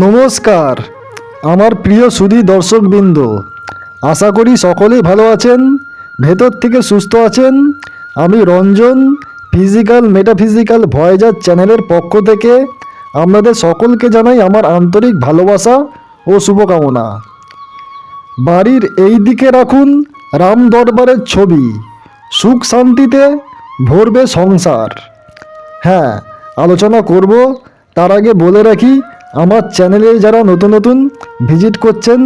নমস্কার, আমার প্রিয় সুধী দর্শকবৃন্দ, আশা করি সকলেই ভালো আছেন, ভেতর থেকে সুস্থ আছেন। আমি রঞ্জন ফিজিক্যাল মেটাফিজিক্যাল ভয়েজার চ্যানেলের পক্ষ থেকে আপনাদের সকলকে জানাই আমার আন্তরিক ভালোবাসা ও শুভকামনা। বাড়ির এই দিকে রাখুন রাম দরবারের ছবি, সুখ শান্তিতে ভরবে সংসার। হ্যাঁ আলোচনা করব, তার আগে বলে রাখি আমার চ্যানেলে যারা নতুন নতুন ভিজিট করছেন,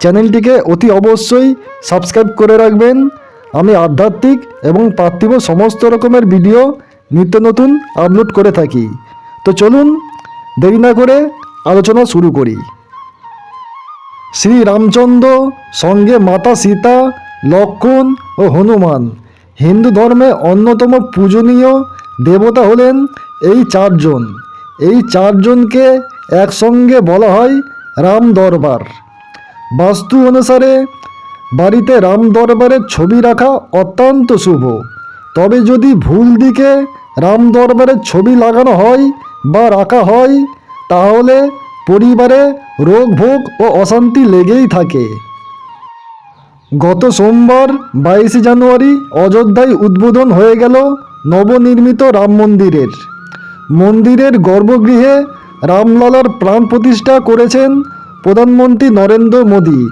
চ্যানেলটিকে অতি অবশ্যই সাবস্ক্রাইব করে রাখবেন। আমি আধ্যাত্মিক এবং পার্থিব সমস্ত রকমের ভিডিও নিত্য নতুন আপলোড করে থাকি। তো চলুন, দেরি না করে আলোচনা শুরু করি। শ্রী রামচন্দ্র সঙ্গে মাতা সীতা লক্ষণ ও হনুমান হিন্দু ধর্মে অন্যতম পূজনীয় দেবতা হলেন এই চারজন। এই চারজনকে একসঙ্গে বলা হয় রাম দরবার। বাস্তু অনুসারে বাড়িতে রাম দরবারের ছবি রাখা অত্যন্ত শুভ। তবে যদি ভুল দিকে রাম দরবারের ছবি লাগানো হয় বা রাখা হয়, তাহলে পরিবারে রোগ ভোগ ও অশান্তি লেগেই থাকে। গত সোমবার বাইশে জানুয়ারি অযোধ্যায় উদ্বোধন হয়ে গেল নবনির্মিত রাম মন্দিরের। মন্দিরের গর্ভগৃহে রামলালার প্রাণ প্রতিষ্ঠা করেছেন প্রধানমন্ত্রী নরেন্দ্র মোদী।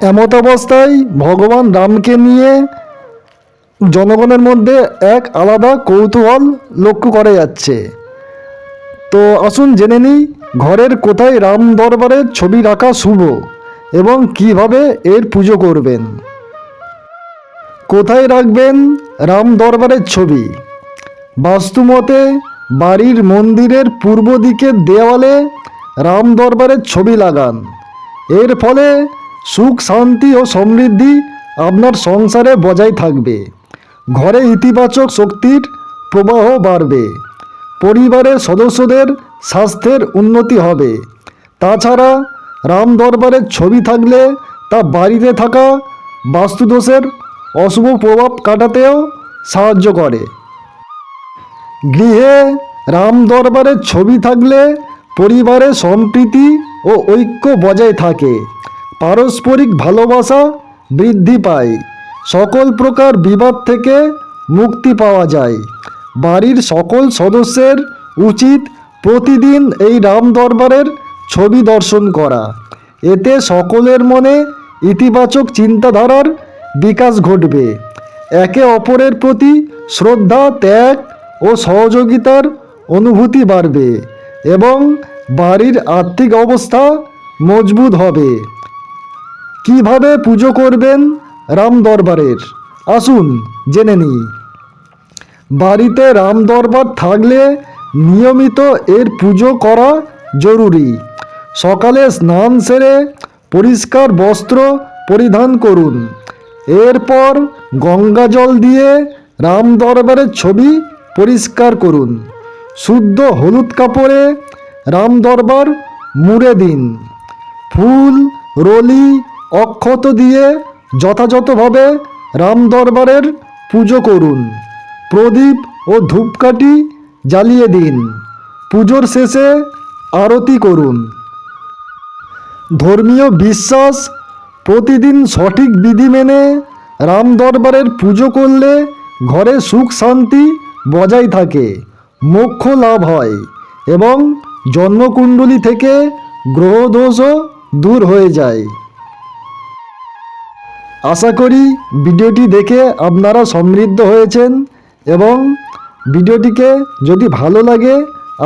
এমত অবস্থায় ভগবান রামকে নিয়ে জনগণের মধ্যে এক আলাদা কৌতূহল লক্ষ্য করা যাচ্ছে। তো আসুন জেনে নিই, ঘরের কোথায় রাম দরবারের ছবি রাখা শুভ এবং কীভাবে এর পুজো করবেন? কোথায় রাখবেন রাম দরবারের ছবি? বাস্তুমতে বাড়ির মন্দিরের পূর্ব দিকের দেওয়ালে রাম দরবারের ছবি লাগান। এর ফলে সুখ, শান্তি ও সমৃদ্ধি আপনার সংসারে বজায় থাকবে। ঘরে ইতিবাচক শক্তির প্রবাহ বাড়বে। পরিবারের সদস্যদের স্বাস্থ্যের উন্নতি হবে। তাছাড়া রাম দরবারের ছবি থাকলে তা বাড়িতে থাকা বাস্তুদোষের অশুভ প্রভাব কাটাতেও সাহায্য করে। গৃহে রাম দরবারের ছবি থাকলে পরিবারে সম্প্রীতি ও ঐক্য বজায় থাকে। পারস্পরিক ভালোবাসা বৃদ্ধি পায়। সকল প্রকার বিবাদ থেকে মুক্তি পাওয়া যায়। বাড়ির সকল সদস্যের উচিত প্রতিদিন এই রাম দরবারের ছবি দর্শন করা। এতে সকলের মনে ইতিবাচক চিন্তাধারার বিকাশ ঘটবে। একে অপরের প্রতি শ্রদ্ধা, ত্যাগ ও সহযোগিতার অনুভূতি বাড়বে এবং বাড়ির আর্থিক অবস্থা মজবুত হবে। কীভাবে পুজো করবেন রাম দরবারের? আসুন জেনে নিই। বাড়িতে রাম দরবার থাকলে নিয়মিত এর পুজো করা জরুরি। সকালে স্নান সেরে পরিষ্কার বস্ত্র পরিধান করুন। এরপর গঙ্গা জল দিয়ে রাম দরবারের ছবি পরিষ্কার করুন। শুদ্ধ হলুদ কাপড়ে রাম দরবার মুড়ে দিন। ফুল, রলি, অক্ষত দিয়ে যথাযথভাবে রাম দরবারের পুজো করুন। প্রদীপ ও ধূপকাঠি জ্বালিয়ে দিন। পুজোর শেষে আরতি করুন। ধর্মীয় বিশ্বাস প্রতিদিন সঠিক বিধি মেনে রাম দরবারের পুজো করলে ঘরে সুখ শান্তি বজায় থাকে, মোক্ষ লাভ হয় এবং জন্মকুণ্ডলী থেকে গ্রহদোষও দূর হয়ে যায়। আশা করি ভিডিওটি দেখে আপনারা সমৃদ্ধ হয়েছেন এবং ভিডিওটিকে যদি ভালো লাগে,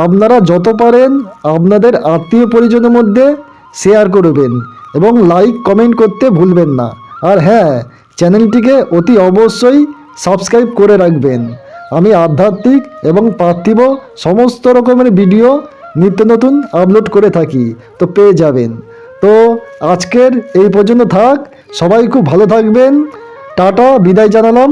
আপনারা যত পারেন আপনাদের আত্মীয় পরিজনের মধ্যে শেয়ার করবেন এবং লাইক, কমেন্ট করতে ভুলবেন না। আর হ্যাঁ চ্যানেলটিকে অতি অবশ্যই সাবস্ক্রাইব করে রাখবেন। আমি আধ্যাত্মিক এবং পার্থিব সমস্ত রকমের ভিডিও নিত্য নতুন আপলোড করে থাকি, তো পেয়ে যাবেন। তো আজকের এই পর্যন্ত থাক, সবাই খুব ভালো থাকবেন। টাটা, বিদায় জানালাম।